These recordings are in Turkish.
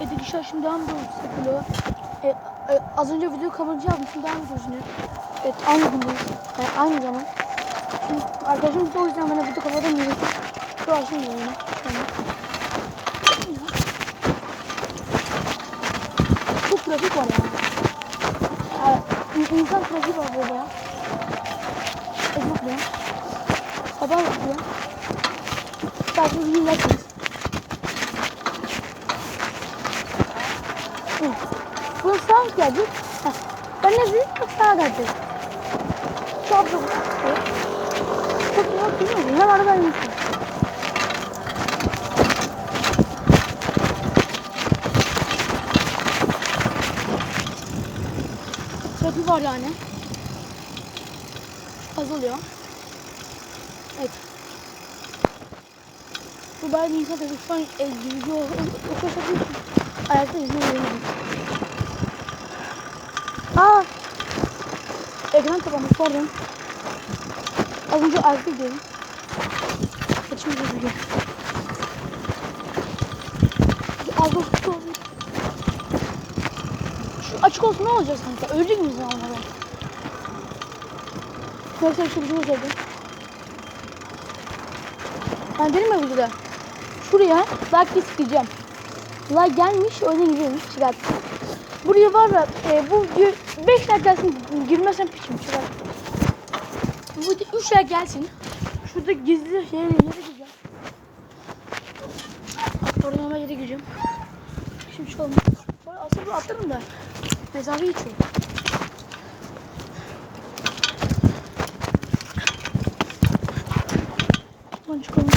Evet arkadaşlar şimdi devam ediyoruz Sekilo. E, e, az önce video kapanıcı yapmışım devam ediyoruz yine. Evet aynı gündeyiz. Yani aynı zaman. Şimdi arkadaşım da o yüzden bana video kapatamıyoruz. Şu açayım yayını. Yani. Çok trafik var ya. Yani in- insan trafiği var burada ya. Özür dilerim. Sabah yapıyor. Belki bir gün Bunu sağ ne dedim? Bak sağa geldik. Çok çok. Çok çok bilmiyorum. Ne var ben yiyeceğim. Trafik var yani. Azalıyor. Evet. Bu bayağı bir insan tabii şu an e, video okuşadığı için ayakta izleyebilirim. Aa! Ekran kapanmış pardon. Az önce ayakta izledim. Saçım gözüküyor. Az olsun Şu açık olsun ne olacak sanki? Ölecek miyiz ya onlara? Neyse şu bir şey Ben dedim ya videoda. Şuraya like isteyeceğim. Like gelmiş, öyle gidiyormuş. Çıkart. Buraya var ya, e, bu 5 like gelsin, girmezsem piçim çıkart. Bu 3 like gelsin. Şurada gizli yere, yere gireceğim. Orada yere gireceğim. Şimdi. Bu arada Aslında bunu atlarım da. Mesafe geçiyor. Buradan çıkalım.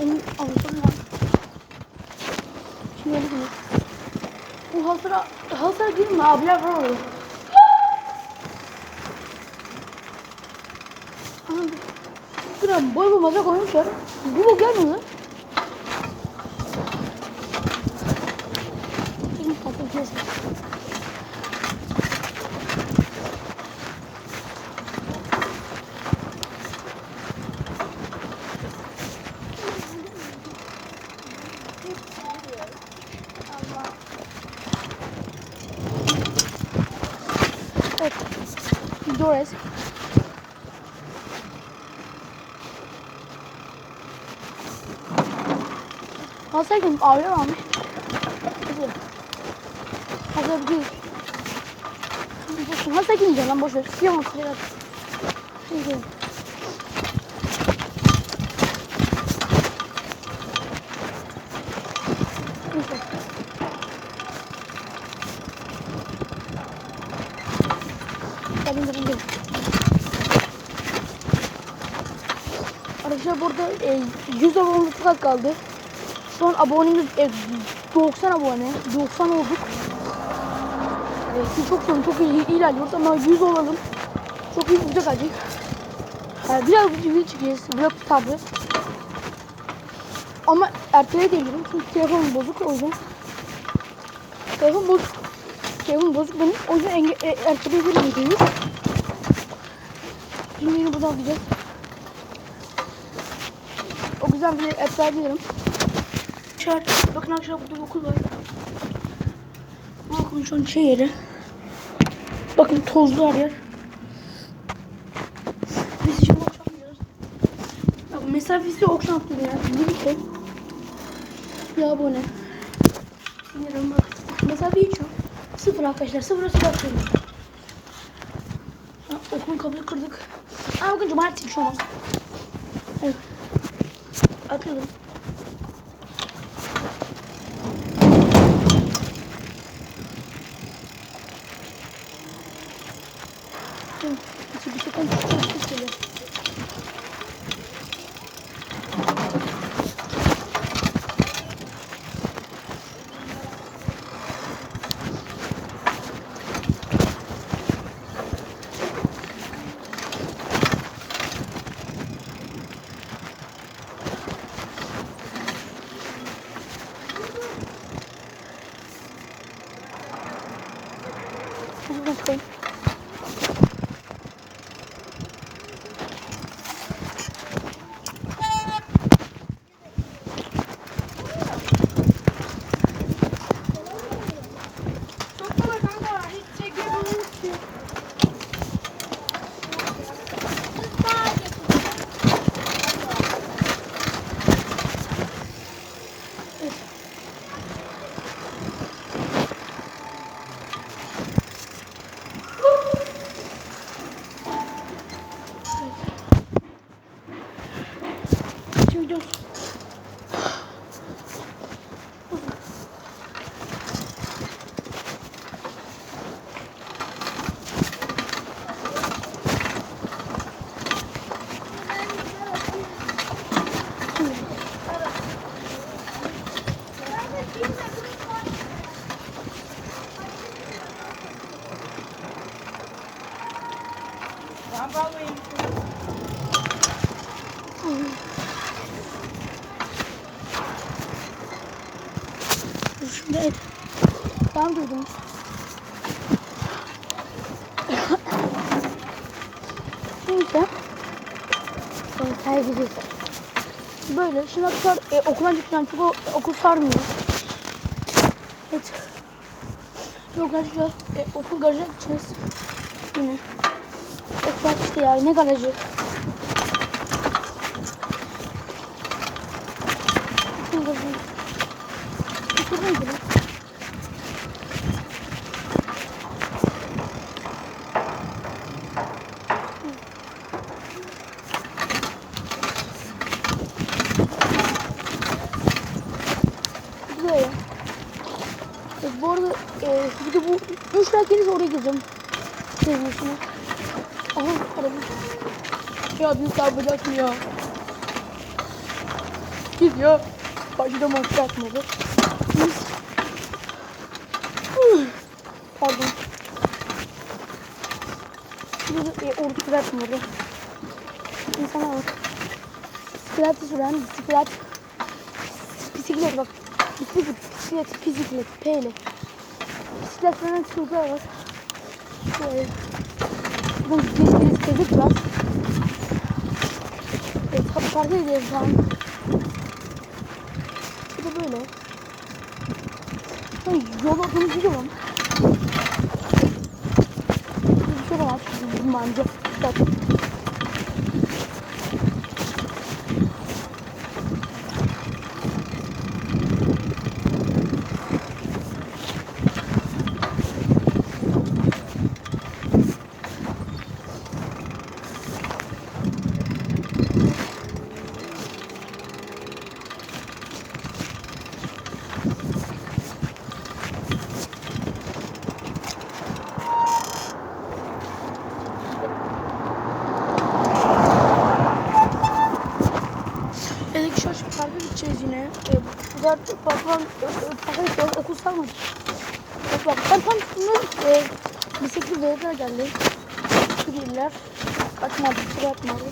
Benim avucum var. Şimdi öyle gidiyor. Bu haltıra değil mi? Abiler var orada. Aha, Gram boy bu maza koymuşlar. Bu bu gelmiyor lan. Evet. Hazır gün aile almış. Hazır değil. Boşun. Hazır gideceğim lan boş ver. Siyah mı? Siyah. Gel indir indir. Arkadaşlar burada e, 100 abone çok kaldı. Şu an abonemiz e, 90 abone. 90 olduk. Siz çok sorun, çok iyi, ilerliyoruz ama 100 olalım. Çok iyi video gelecek. Yani biraz video çekeceğiz. Vlog tabi. Ama erteleyebilirim çünkü telefonum bozuk o yüzden. Telefon bozuk. Telefon bozuk benim. O yüzden enge- e, erteleyebilirim videoyu. Şimdi yine buradan gideceğiz. O güzel bir erteleyebilirim. Arkadaşlar bakın arkadaşlar burada bir okul var. Bu okulun şu an şey yeri. Bakın tozlu her yer. Biz şimdi okşam gidiyoruz. Bak mesafesi okşam attım ya. Ne bir şey. Bir abone. Bilmiyorum bak. Mesafe hiç. Sıfır arkadaşlar. Sıfıra sıfır atıyorum. Okulun kapıyı kırdık. Aa bakın cumartesi bir şey olmaz. Evet. Atıyorum. Buradan Şimdi et. Tamam duydum. Neyse. Sonra saygısız. Böyle şimdi arkadaşlar e, okuldan çıkacağım çünkü okul sarmıyor. Evet. Okuldan çıkacağız. E, okul garajına gideceğiz. Yine. Okul işte ya ne garajı. Okul garajı. Okul neydi lan? Böyle. E, bu arada e, bir de bu 3 like oraya gireceğim. Sevmişine. Aha araba. Ya biz yapacak mı ya? Git ya. Başta maske atmadı. Biz... Pardon. Bir de e, ordu bırakma orada. İnsana bak. Bisiklet süren bisiklet. Bisiklet bak. Bisiklet, bisiklet, bisiklet, P ile. Bisiklet süren çocuklar var. Bu bisiklet gezdik biraz. Evet, tabii fark ediyoruz şu an. Bir de böyle. Ay, yol adını biliyorum. Bir şey var. Bence. Bak. Eski şaş parka gideceğiz yine. E, bu da patron parka. Okul sarmadı. Bak ben tam üstünde e, bisiklet veletler geldi. Sürüyorlar. Kaçmadı, sıra atmadı.